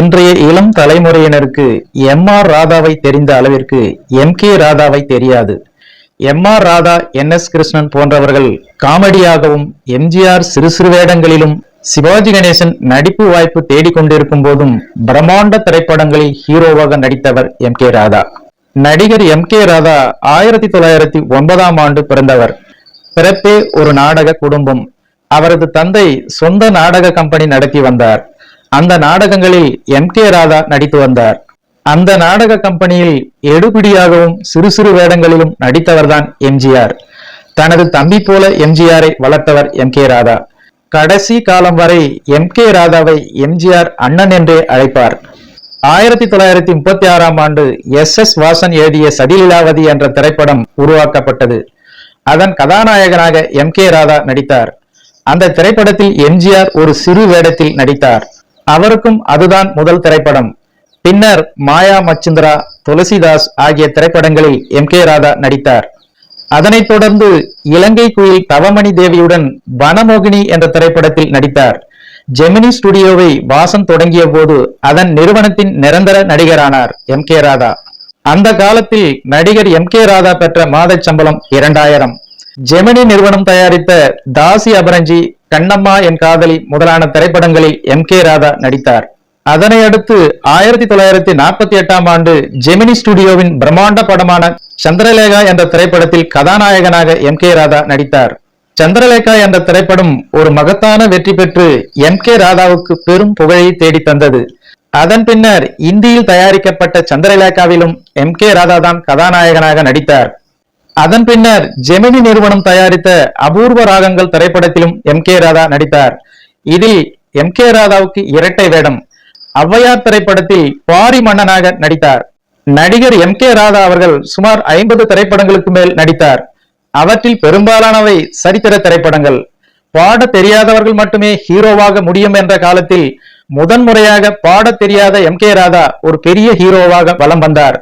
இன்றைய இளம் தலைமுறையினருக்கு எம் ஆர் ராதாவை தெரிந்த அளவிற்கு எம் கே ராதாவை தெரியாது. M R Radha N S Krishnan போன்றவர்கள் காமெடியாகவும் எம்ஜிஆர் சிறு சிறு வேடங்களிலும் சிவாஜி கணேசன் நடிப்பு வாய்ப்பு தேடிக்கொண்டிருக்கும் போதும் பிரம்மாண்ட திரைப்படங்களில் ஹீரோவாக நடித்தவர் எம் கே ராதா. நடிகர் எம் கே ராதா ஆயிரத்தி தொள்ளாயிரத்தி ஒன்பதாம் ஆண்டு பிறந்தவர். பிறப்பே ஒரு நாடக குடும்பம். அவரது தந்தை சொந்த நாடக கம்பெனி நடத்தி வந்தார். அந்த நாடகங்களில் எம். கே. ராதா நடித்து வந்தார். அந்த நாடக கம்பெனியில் எடுபிடியாகவும் சிறு சிறு வேடங்களிலும் நடித்தவர்தான் எம்ஜிஆர் தனது தம்பி போல எம்ஜிஆரை வளர்த்தவர் எம். கே. ராதா. கடைசி காலம் வரை எம். கே. ராதாவை எம்ஜிஆர் அண்ணன் என்றே அழைப்பார். ஆயிரத்தி தொள்ளாயிரத்தி முப்பத்தி ஆறாம் ஆண்டு எஸ். எஸ். வாசன் எழுதிய சதிலீலாவதி என்ற திரைப்படம் உருவாக்கப்பட்டது. அதன் கதாநாயகனாக எம். கே. ராதா நடித்தார். அந்த திரைப்படத்தில் எம்ஜிஆர் ஒரு சிறு வேடத்தில் நடித்தார். அவருக்கும் அதுதான் முதல் திரைப்படம். பின்னர் மாயா மச்சிந்திரா துளசிதாஸ் ஆகிய திரைப்படங்களில் எம் கே ராதா நடித்தார். அதனைத் தொடர்ந்து இலங்கை குயில் தவமணி தேவியுடன் வனமோகினி என்ற திரைப்படத்தில் நடித்தார். ஜெமினி ஸ்டுடியோவை வாசன் தொடங்கிய போது அதன் நிறுவனத்தின் நிரந்தர நடிகரானார் எம் கே ராதா. அந்த காலத்தில் நடிகர் எம் கே ராதா பெற்ற மாதச் சம்பளம் இரண்டாயிரம். ஜெமினி நிறுவனம் தயாரித்த தாசி அபரஞ்சி கண்ணம்மா என் காதலி முதலான திரைப்படங்களில் எம் கே ராதா நடித்தார். அதனை அடுத்து ஆயிரத்தி தொள்ளாயிரத்தி நாற்பத்தி எட்டாம் ஆண்டு ஜெமினி ஸ்டுடியோவின் பிரம்மாண்ட படமான சந்திரலேகா என்ற திரைப்படத்தில் கதாநாயகனாக எம் கே ராதா நடித்தார். சந்திரலேகா என்ற திரைப்படம் ஒரு மகத்தான வெற்றி பெற்று எம் கே ராதாவுக்கு பெரும் புகழை தேடி தந்தது. அதன் பின்னர் இந்தியில் தயாரிக்கப்பட்ட சந்திரலேகாவிலும் எம் கே ராதா தான் கதாநாயகனாக நடித்தார். அதன் பின்னர் ஜெமினி நிறுவனம் தயாரித்த அபூர்வ ராகங்கள் திரைப்படத்திலும் எம் கே ராதா நடித்தார். இதில் எம் கே ராதாவுக்கு இரட்டை வேடம். ஔவையார் திரைப்படத்தில் பாரி மன்னனாக நடித்தார். நடிகர் எம் கே ராதா அவர்கள் சுமார் ஐம்பது திரைப்படங்களுக்கு மேல் நடித்தார். அவற்றில் பெரும்பாலானவை சரித்திர திரைப்படங்கள். பாட தெரியாதவர்கள் மட்டுமே ஹீரோவாக முடியும் என்ற காலத்தில் முதன்முறையாக பாட தெரியாத எம் கே ராதா ஒரு பெரிய ஹீரோவாக வலம் வந்தார்.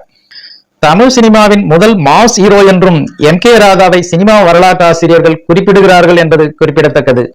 தமிழ் சினிமாவின் முதல் மாஸ் ஹீரோ என்றும் எம் கே ராதாவை சினிமா வரலாற்று ஆசிரியர்கள் குறிப்பிடுகிறார்கள் என்பது குறிப்பிடத்தக்கது.